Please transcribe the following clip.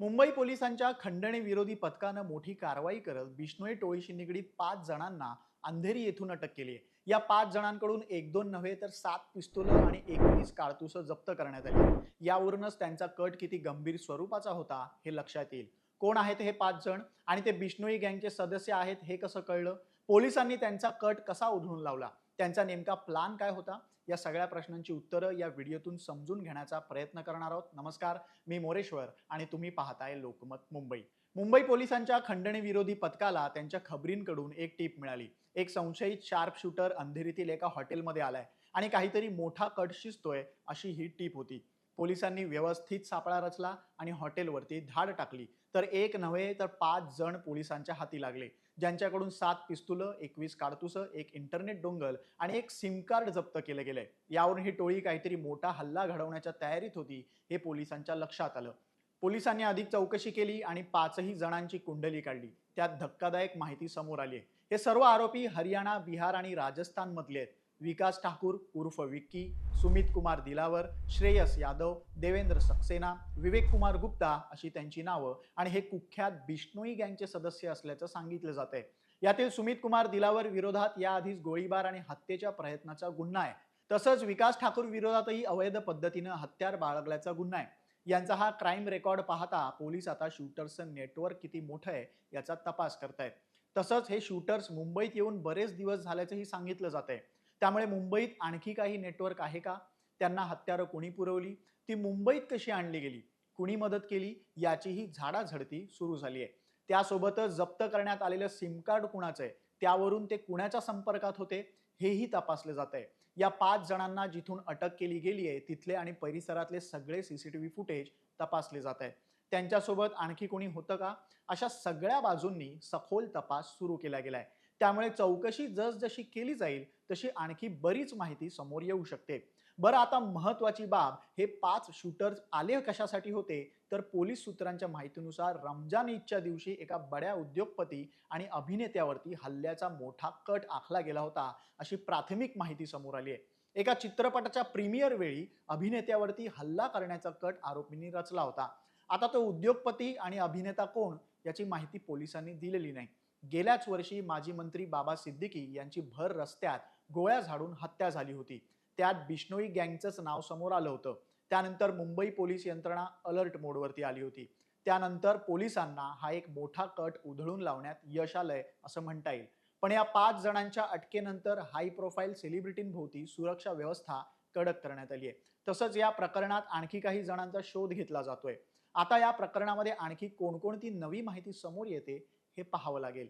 मुंबई पोलिसांच्या खंडणी विरोधी पथकानं मोठी कारवाई करत बिष्णोई टोळीशी निगडीत पाच जणांना अंधेरी येथून अटक केली आहे. या पाच जणांकडून एक दोन नव्हे तर सात पिस्तुलं आणि एकवीस काळतुस जप्त करण्यात आली यावरूनच त्यांचा कट किती गंभीर स्वरूपाचा होता हे लक्षात येईल. कोण आहेत हे पाच जण आणि ते बिष्णोई गँगचे सदस्य आहेत हे कसं कळलं? पोलिसांनी त्यांचा कट कसा उधळून लावला? त्यांचा नेमका प्लान काय होता? या सगळ्या प्रश्नांची उत्तरं या व्हिडिओतून समजून घेण्याचा प्रयत्न करणार आहोत. नमस्कार मी मोरेश्वर आणि तुम्ही पाहताय लोकमत मुंबई. मुंबई पोलिसांच्या खंडणीविरोधी पथकाला त्यांच्या खबरींकडून एक टीप मिळाली. एक संशयित शार्प शूटर अंधेरीतील एका हॉटेलमध्ये आलाय आणि काहीतरी मोठा कट शिजतोय अशी ही टीप होती. पोलिसांनी व्यवस्थित सापळा रचला आणि हॉटेलवरती धाड टाकली. तर एक नव्हे तर पाच जण पोलिसांच्या हाती लागले. ज्यांच्याकडून सात पिस्तुलं एकवीस काडतुसं एक इंटरनेट डोंगल आणि एक सिम कार्ड जप्त केलं गेलंय यावरून ही टोळी काहीतरी मोठा हल्ला घडवण्याच्या तयारीत होती हे पोलिसांच्या लक्षात आलं. पोलिसांनी अधिक चौकशी केली आणि पाचही जणांची कुंडली काढली. त्यात धक्कादायक माहिती समोर आली आहे. हे सर्व आरोपी हरियाणा बिहार आणि राजस्थानमधले आहेत. विकास ठाकूर उर्फ विक्की सुमित कुमार दिलावर श्रेयस यादव देवेंद्र सक्सेना विवेक कुमार गुप्ता अशी त्यांची नावं. आणि हे कुख्यात बिष्णोई गँगचे सदस्य असल्याचं सांगितलं जात आहे यातील सुमित कुमार दिलावर विरोधात याआधीच गोळीबार आणि हत्येच्या प्रयत्नाचा गुन्हा आहे. तसंच विकास ठाकूर विरोधातही अवैध पद्धतीनं हत्यार बाळगल्याचा गुन्हा आहे. यांचा हा क्राईम रेकॉर्ड पाहता पोलीस आता शूटर्सचं नेटवर्क किती मोठं आहे याचा तपास करतायत. तसंच हे शूटर्स मुंबईत येऊन बरेच दिवस झाल्याचंही सांगितलं जात आहे त्यामुळे मुंबईत आणखी काही नेटवर्क आहे का? त्यांना हत्यारं कोणी पुरवली? ती मुंबईत कशी आणली गेली? कुणी मदत केली? याचीही झाडाझडती सुरू झाली आहे त्यासोबतच जप्त करण्यात आलेलं सिम कार्ड कुणाचं आहे? त्यावरून ते कुणाच्या संपर्कात होते? हेही तपासले जात आहे या पाच जणांना जिथून अटक केली गेली आहे तिथले आणि परिसरातले सगळे सीसीटीव्ही फुटेज तपासले जात आहे त्यांच्यासोबत आणखी कोणी होतं का? अशा सगळ्या बाजूंनी सखोल तपास सुरू केला गेलाय. त्यामुळे चौकशी जसजशी केली जाईल तशी आणखी बरीच माहिती समोर येऊ शकते. बरं आता महत्वाची बाब हे पाच शूटर्स आले कशासाठी होते? तर पोलीस सूत्रांच्या माहितीनुसार रमजान ईदच्या दिवशी एका बड्या उद्योगपती आणि अभिनेत्यावरती हल्ल्याचा मोठा कट आखला गेला होता अशी प्राथमिक माहिती समोर आली आहे. एका चित्रपटाच्या प्रीमियर वेळी अभिनेत्यावरती हल्ला करण्याचा कट आरोपींनी रचला होता. आता तो उद्योगपती आणि अभिनेता कोण याची माहिती पोलिसांनी दिलेली नाही. गेल्याच वर्षी माजी मंत्री बाबा सिद्दीकी यांची भर रस्त्यात गोळ्या झाडून हत्या झाली होती. त्यात बिष्णोई गँगचंच नाव समोर आलं होतं. त्यानंतर मुंबई पोलीस यंत्रणा अलर्ट मोडवरती आली होती. त्यानंतर पोलिसांना हा एक मोठा कट उधळून लावण्यात यश आलंय असं म्हणता येईल. पण या पाच जणांच्या अटकेनंतर हाय प्रोफाईल सेलिब्रिटींभोवती सुरक्षा व्यवस्था कडक करण्यात आली आहे तसंच या प्रकरणात आणखी काही जणांचा शोध घेतला जातोय. आता या प्रकरणामध्ये आणखी कोणकोणती नवी माहिती समोर येते हे पाहावं लागेल.